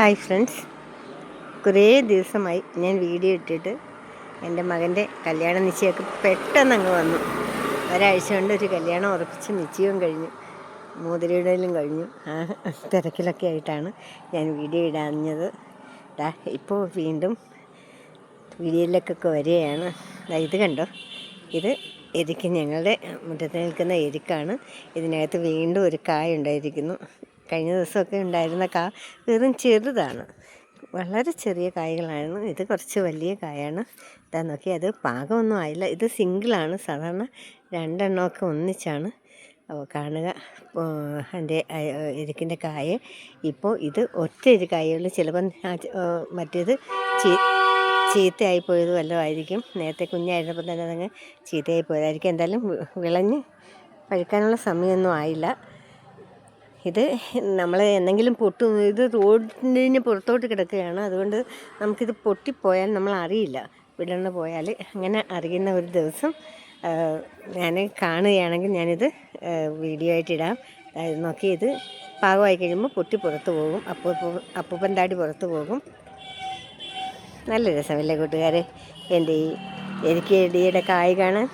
Hi friends. കുറേ ദിവസമായി ഞാൻ വീഡിയോ ഇട്ടിട്ട് എന്റെ മകന്റെ കല്യാണ നിശ്ചയമൊക്കെ പെട്ടെന്ന് അങ്ങ് വന്നു. ഒരാഴ്ച കൊണ്ട് ഒരു കല്യാണം ഉറപ്പിച്ച് നിശ്ചയവും കഴിഞ്ഞു. മോതിരയിടലും കഴിഞ്ഞു. ആ തിരക്കിലൊക്കെ ആയിട്ടാണ് ഞാൻ വീഡിയോ ഇടാഞ്ഞത്. ഇപ്പോൾ വീണ്ടും വീഡിയോയിലേക്കൊക്കെ വരികയാണ്. ഇത് കണ്ടോ? ഇത് എരിക്ക് ഞങ്ങളുടെ മുറ്റത്ത് നിൽക്കുന്ന എരിക്കാണ്. ഇതിനകത്ത് വീണ്ടും ഒരു കായ ഉണ്ടായിരിക്കുന്നു. കഴിഞ്ഞ ദിവസമൊക്കെ ഉണ്ടായിരുന്ന കാ വെറും ചെറുതാണ്. വളരെ ചെറിയ കായകളാണ്. ഇത് കുറച്ച് വലിയ കായാണ്. ഇതാ നോക്കി അത് പാകമൊന്നും ആയില്ല. ഇത് സിംഗിളാണ്. സാധാരണ രണ്ടെണ്ണമൊക്കെ ഒന്നിച്ചാണ്. കാണുക എന്റെ എരിക്കിന്റെ കായ. ഇപ്പോൾ ഇത് ഒറ്റ ഒരു കായുള്ളൂ ചിലപ്പം മറ്റേത് ചീത്തയായി പോയത് വല്ലതും ആയിരിക്കും നേരത്തെ കുഞ്ഞായിരുന്നപ്പോൾ തന്നെ അതങ്ങ് ചീത്തയായി പോയതായിരിക്കും. എന്തായാലും വിളഞ്ഞ് പഴുക്കാനുള്ള സമയമൊന്നും ആയില്ല. ഇത് നമ്മൾ എന്തെങ്കിലും പൊട്ടു ഇത് റോഡിന് പുറത്തോട്ട് കിടക്കുകയാണ്. അതുകൊണ്ട് നമുക്കിത് പൊട്ടിപ്പോയാൽ നമ്മൾ അറിയില്ല. വിടർന്ന് പോയാൽ അങ്ങനെ അറിയുന്ന ഒരു ദിവസം ഞാൻ കാണുകയാണെങ്കിൽ ഞാനിത് വീഡിയോ ആയിട്ടിടാം നോക്കി ഇത് പാകമായി കഴിയുമ്പോൾ പൊട്ടി പുറത്ത് പോകും. അപ്പോൾ അപ്പൂപ്പൻ താടി പുറത്ത് പോകും. നല്ല രസമല്ലേ കൂട്ടുകാരെ? എന്റെ ഈ എനിക്ക് ഇടിയുടെ കായ് കാണാൻ